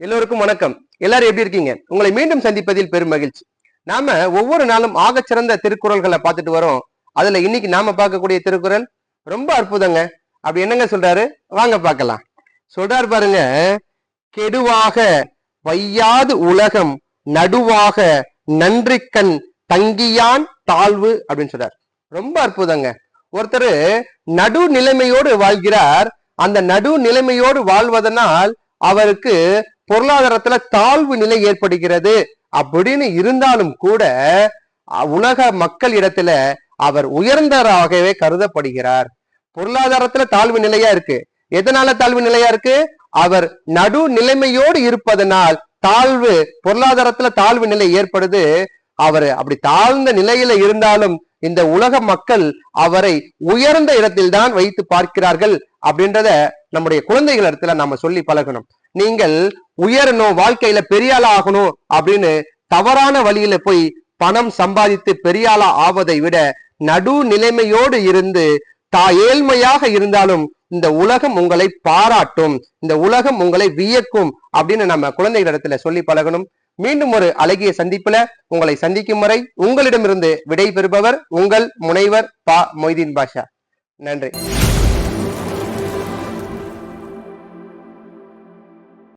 எல்லோருக்கும் வணக்கம். எல்லாரும் எப்படி இருக்கீங்க? உங்களை மீண்டும் சந்திப்பதில் பெரும் மகிழ்ச்சி. நாம ஒவ்வொரு நாளும் ஆகச்சிறந்த திருக்குறள்களை பார்த்துட்டு வரோம். அதுல இன்னைக்கு நாம பார்க்கக்கூடிய திருக்குறள் ரொம்ப அற்புதங்க. அப்படி என்னங்க சொல்றாரு? வாங்க பார்க்கலாம். சொல்றாரு பாருங்க. கெடுவாக வையாது உலகம் நடுவாக நன்றிக்கண் தங்கியான் தாழ்வு அப்படின்னு சொல்றார். ரொம்ப அற்புதங்க. ஒருத்தர் நடு நிலைமையோடு வாழ்கிறார். அந்த நடு நிலைமையோடு வாழ்வதனால் அவருக்கு பொருளாதாரத்துல தாழ்வு நிலை ஏற்படுகிறது அப்படின்னு இருந்தாலும் கூட உலக மக்கள் இடத்துல அவர் உயர்ந்தராகவே கருதப்படுகிறார். பொருளாதாரத்துல தாழ்வு நிலையா இருக்கு. எதனால தாழ்வு நிலையா இருக்கு? அவர் நடு நிலைமையோடு இருப்பதனால் தாழ்வு பொருளாதாரத்துல தாழ்வு நிலை ஏற்படுது. அவர் அப்படி தாழ்ந்த நிலையில இருந்தாலும் இந்த உலக மக்கள் அவரை உயர்ந்த இடத்தில் தான் வைத்து பார்க்கிறார்கள் அப்படின்றத நம்முடைய குழந்தைகள் இடத்துல நாம சொல்லி பழகணும். நீங்கள் உயரணும் வாழ்க்கையில பெரிய ஆளா ஆகணும் அப்படின்னு தவறான வழியில போய் பணம் சம்பாதித்து பெரிய ஆளா ஆவதை விட நடு நிலைமையோடு இருந்து தா ஏழ்மையாக இருந்தாலும் இந்த உலகம் உங்களை பாராட்டும் இந்த உலகம் உங்களை வியக்கும் அப்படின்னு நம்ம குழந்தைகள் இடத்துல சொல்லி பழகணும். மீண்டும் ஒரு அழகிய சந்திப்புல உங்களை சந்திக்கும் வரை உங்களிடமிருந்து விடை பெறுபவர் உங்கள் முனைவர் பா மொய்தீன் பாஷா. நன்றி.